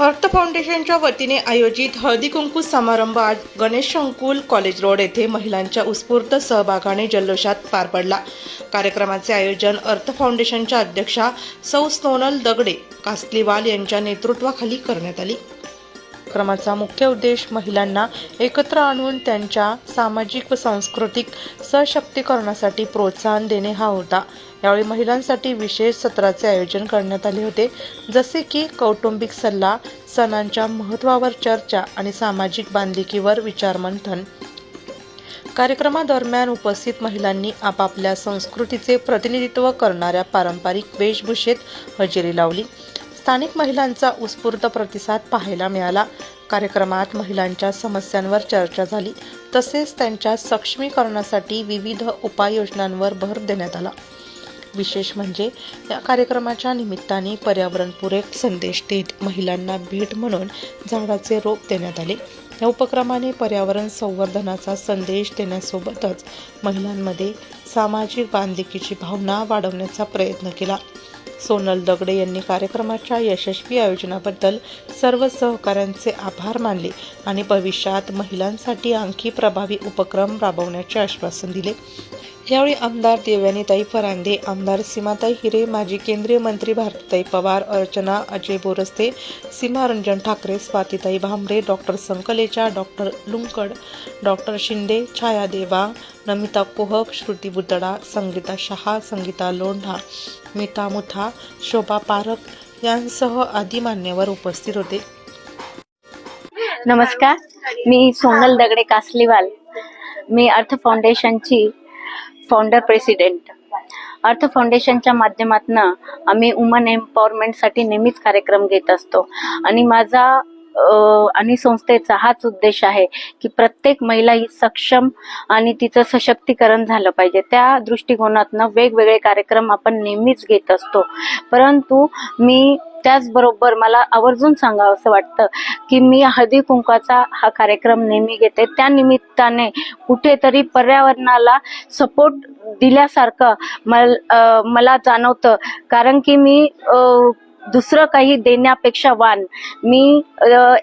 अर्थ फाउंडेशनच्या वतीने आयोजित हळदी कुंकू समारंभ आज गणेश संकुल कॉलेज रोड येथे महिलांच्या उत्स्फूर्त सहभागाने जल्लोषात पार पडला. कार्यक्रमाचे आयोजन अर्थ फाउंडेशनच्या अध्यक्षा सौ सोनल दगडे कासलीवाल यांच्या नेतृत्वाखाली करण्यात आली. कार्यक्रमाचा मुख्य उद्देश महिलांना एकत्र आणून त्यांच्या सामाजिक व सांस्कृतिक सशक्तीकरणासाठी प्रोत्साहन देणे हा होता. यावेळी महिलांसाठी विशेष सत्राचे आयोजन करण्यात आले होते. जसे की कौटुंबिक सल्ला सणांच्या महत्त्वावर चर्चा आणि सामाजिक बांधिलकीवर विचारमंथन. कार्यक्रमादरम्यान उपस्थित महिलांनी आपापल्या संस्कृतीचे प्रतिनिधित्व करणाऱ्या पारंपरिक वेशभूषेत हजेरी लावली. स्थानिक महिलांचा उत्स्फूर्त प्रतिसाद पाहायला मिळाला. कार्यक्रमात महिलांच्या समस्यांवर चर्चा झाली. तसेच त्यांच्या सक्षमीकरणासाठी विविध उपाययोजनांवर भर देण्यात आला. विशेष म्हणजे या कार्यक्रमाच्या निमित्ताने पर्यावरणपूरक संदेश देत महिलांना भेट म्हणून झाडाचे रोप देण्यात आले. या उपक्रमाने पर्यावरण संवर्धनाचा संदेश देण्यासोबतच महिलांमध्ये सामाजिक बांधिलकीची भावना वाढवण्याचा प्रयत्न केला. सोनल दगडे यांनी कार्यक्रमाच्या यशस्वी आयोजनाबद्दल सर्व सहकाऱ्यांचे आभार मानले आणि भविष्यात महिलांसाठी आणखी प्रभावी उपक्रम राबवण्याचे आश्वासन दिले. यावेळी आमदार देवयानीताई फरांदे आमदार सीमाताई हिरे माजी केंद्रीय मंत्री भारतीताई पवार अर्चना अजय बोरस्ते सीमारंजन ठाकरे स्वातीताई Bhambare doctor Sanklecha doctor Lunkad doctor Shinde Chhaya Deva Namita Kohak Shruti Butada Sangeeta Shah Sangeeta Londa मीता मुथा शोभा पारख यांसह आदी मान्यवर उपस्थित होते. नमस्कार. मी सोनल दगडे कासलीवाल. मी अर्थ फाउंडेशनची फाउंडर प्रेसिडेंट अर्थ फाउंडेशनच्या माध्यमातून आम्ही वुमन एम्पॉवरमेंटसाठी नेहमीच कार्यक्रम घेत असतो. आणि माझा आणि संस्थेचा हाच उद्देश आहे की प्रत्येक महिला ही सक्षम आणि तिचं सशक्तीकरण झालं पाहिजे. त्या दृष्टिकोनातनं वेगवेगळे कार्यक्रम आपण नेहमीच घेत असतो. परंतु मी त्याचबरोबर मला आवर्जून सांगावं असं वाटतं की मी हळदी कुंकाचा हा कार्यक्रम नेहमी घेते. त्या निमित्ताने कुठेतरी पर्यावरणाला सपोर्ट दिल्यासारखं मल मला जाणवतं. कारण की मी दुसरं काही देण्यापेक्षा वान. मी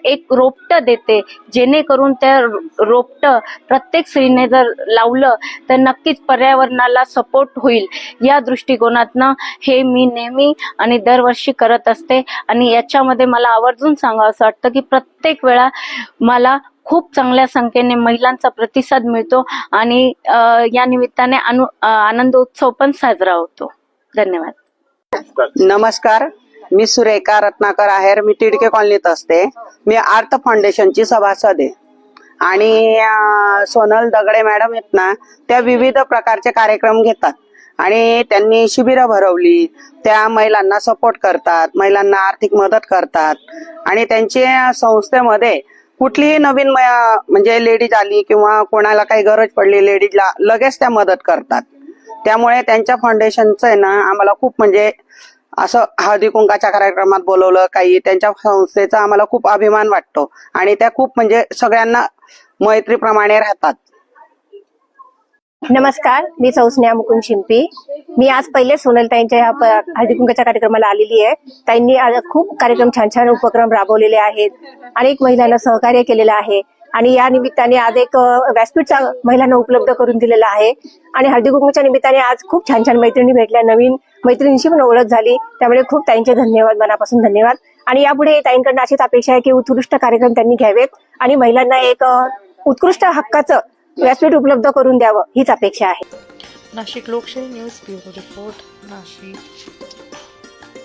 एक रोपट देते. जेणेकरून त्या रोपट प्रत्येक स्त्रीने जर लावलं तर नक्कीच पर्यावरणाला सपोर्ट होईल. या दृष्टिकोनातनं हे मी नेहमी आणि दरवर्षी करत असते. आणि याच्यामध्ये मला आवर्जून सांगावं असं वाटतं की प्रत्येक वेळा मला खूप चांगल्या संख्येने महिलांचा प्रतिसाद मिळतो आणि या निमित्ताने अनु आनंद उत्सव पण साजरा होतो. धन्यवाद. नमस्कार. मी सुरेखा रत्नाकर आहेर. मी तिडके कॉलनीत असते. मी आर्थ फाउंडेशनची सभासद आहे. आणि सोनल दगडे मॅडम आहेत ना त्या विविध प्रकारचे कार्यक्रम घेतात. आणि त्यांनी शिबिरं भरवली. त्या महिलांना सपोर्ट करतात महिलांना आर्थिक मदत करतात. आणि त्यांच्या संस्थेमध्ये कुठलीही नवीन म्हणजे लेडीज आली किंवा कोणाला काही गरज पडली लेडीजला लगेच त्या मदत करतात. त्यामुळे त्यांच्या फाउंडेशनचं आहे ना आम्हाला खूप म्हणजे असं हळदी कुंकाच्या कार्यक्रमात बोलवलं काही त्यांच्या संस्थेचा आम्हाला खूप अभिमान वाटतो. आणि त्या खूप म्हणजे सगळ्यांना मैत्रीप्रमाणे राहतात. नमस्कार मी सौस्नेहा मुकुंद शिंपी. मी आज पहिले सोनलताईंच्या ह्या हळदीकुंकाच्या कार्यक्रमाला आलेली आहे. ताईंनी आज खूप कार्यक्रम छान छान उपक्रम राबवलेले आहेत. अनेक महिलांना सहकार्य केलेलं आहे. आणि या निमित्ताने आज एक व्यासपीठ चा- महिलांना उपलब्ध करून दिलेला आहे. आणि हळदीकुंकूच्या निमित्ताने आज खूप छान छान मैत्रिणी भेटल्या. नवीन मैत्रिणींशी पण ओळख झाली. त्यामुळे खूप ताईंचे धन्यवाद मनापासून धन्यवाद. आणि यापुढे ताईंकडनं अशीच अपेक्षा आहे की उत्कृष्ट कार्यक्रम त्यांनी घ्यावेत आणि महिलांना एक उत्कृष्ट हक्काचं व्यासपीठ उपलब्ध करून द्यावं हीच अपेक्षा आहे. नाशिक लोकशाही न्यूज ब्युरो रिपोर्ट नाशिक.